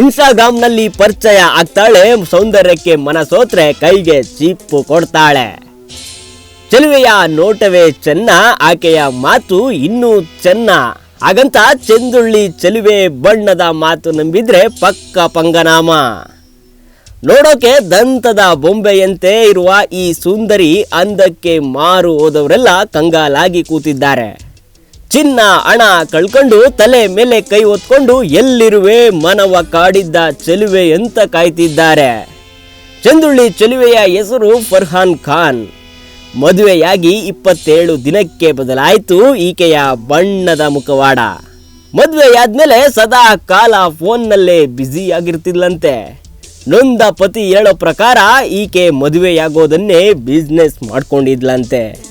ಇನ್ಸ್ಟಾಗ್ರಾಮ್ನಲ್ಲಿ ಪರಿಚಯ ಆಗ್ತಾಳೆ, ಸೌಂದರ್ಯಕ್ಕೆ ಮನಸೋತ್ರೆ ಕೈಗೆ ಚೀಪು ಕೊಡ್ತಾಳೆ. ಚೆಲುವೆಯ ನೋಟವೇ ಚೆನ್ನ, ಆಕೆಯ ಮಾತು ಇನ್ನೂ ಚೆನ್ನ. ಹಾಗಂತ ಚೆಂದುಳ್ಳಿ ಚೆಲುವೆ ಬಣ್ಣದ ಮಾತು ನಂಬಿದ್ರೆ ಪಕ್ಕ ಪಂಗನಾಮ. ನೋಡೋಕೆ ದಂತದ ಬೊಂಬೆಯಂತೆ ಇರುವ ಈ ಸುಂದರಿ ಅಂದಕ್ಕೆ ಮಾರು ಹೋದವರೆಲ್ಲ ಕಂಗಾಲಾಗಿ ಕೂತಿದ್ದಾರೆ. ಚಿನ್ನ ಹಣ ಕಳ್ಕೊಂಡು ತಲೆ ಮೇಲೆ ಕೈ ಹೊತ್ಕೊಂಡು ಎಲ್ಲಿರುವೆ ಮನವ ಕಾಡಿದ್ದ ಚೆಲುವೆ ಅಂತ ಕಾಯ್ತಿದ್ದಾರೆ. ಚಂದುಳ್ಳಿ ಚೆಲುವೆಯ ಹೆಸರು ಫರ್ಹಾನ್ ಖಾನ್. ಮದುವೆಯಾಗಿ ಇಪ್ಪತ್ತೇಳು ದಿನಕ್ಕೆ ಬದಲಾಯಿತು ಈಕೆಯ ಬಣ್ಣದ ಮುಖವಾಡ. ಮದುವೆಯಾದ್ಮೇಲೆ ಸದಾ ಕಾಲ ಫೋನ್ನಲ್ಲೇ ಬ್ಯುಸಿ ಆಗಿರ್ತಿದ್ಲಂತೆ ನೊಂದ ಪತಿ ಹೇಳೋ ಪ್ರಕಾರ ಈಕೆ ಮದುವೆಯಾಗೋದನ್ನೇ ಬಿಸ್ನೆಸ್ ಮಾಡ್ಕೊಂಡಿದ್ಲಂತೆ.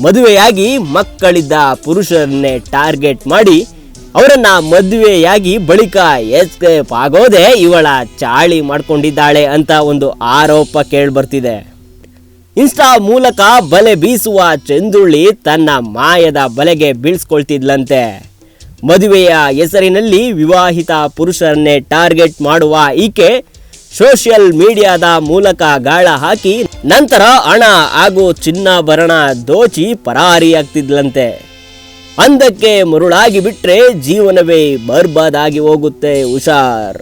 ಮದುವೆಯಾಗಿ ಮಕ್ಕಳಿದ್ದ ಪುರುಷರನ್ನೇ ಟಾರ್ಗೆಟ್ ಮಾಡಿ ಅವರನ್ನ ಮದುವೆಯಾಗಿ ಬಳಿಕ ಎಸ್ಕೇಪ್ ಆಗೋದೇ ಇವಳ ಚಾಳಿ ಮಾಡ್ಕೊಂಡಿದ್ದಾಳೆ ಅಂತ ಒಂದು ಆರೋಪ ಕೇಳ್ಬರ್ತಿದೆ. ಇನ್ಸ್ಟಾ ಮೂಲಕ ಬಲೆ ಬೀಸುವ ಚಂದುಳ್ಳಿ ತನ್ನ ಮಾಯದ ಬಲೆಗೆ ಬೀಳ್ಸ್ಕೊಳ್ತಿದ್ಲಂತೆ. ಮದುವೆಯ ಹೆಸರಿನಲ್ಲಿ ವಿವಾಹಿತ ಪುರುಷರನ್ನೇ ಟಾರ್ಗೆಟ್ ಮಾಡುವ ಈಕೆ ಸೋಷಿಯಲ್ ಮೀಡಿಯಾದ ಮೂಲಕ ಗಾಳ ಹಾಕಿ ನಂತರ ಹಣ ಹಾಗೂ ಚಿನ್ನಾಭರಣ ದೋಚಿ ಪರಾರಿಯಾಗ್ತಿದ್ಲಂತೆ ಅಂದಕ್ಕೆ ಮರುಳಾಗಿ ಬಿಟ್ರೆ ಜೀವನವೇ ಬರ್ಬಾದಾಗಿ ಹೋಗುತ್ತೆ ಹುಷಾರ್.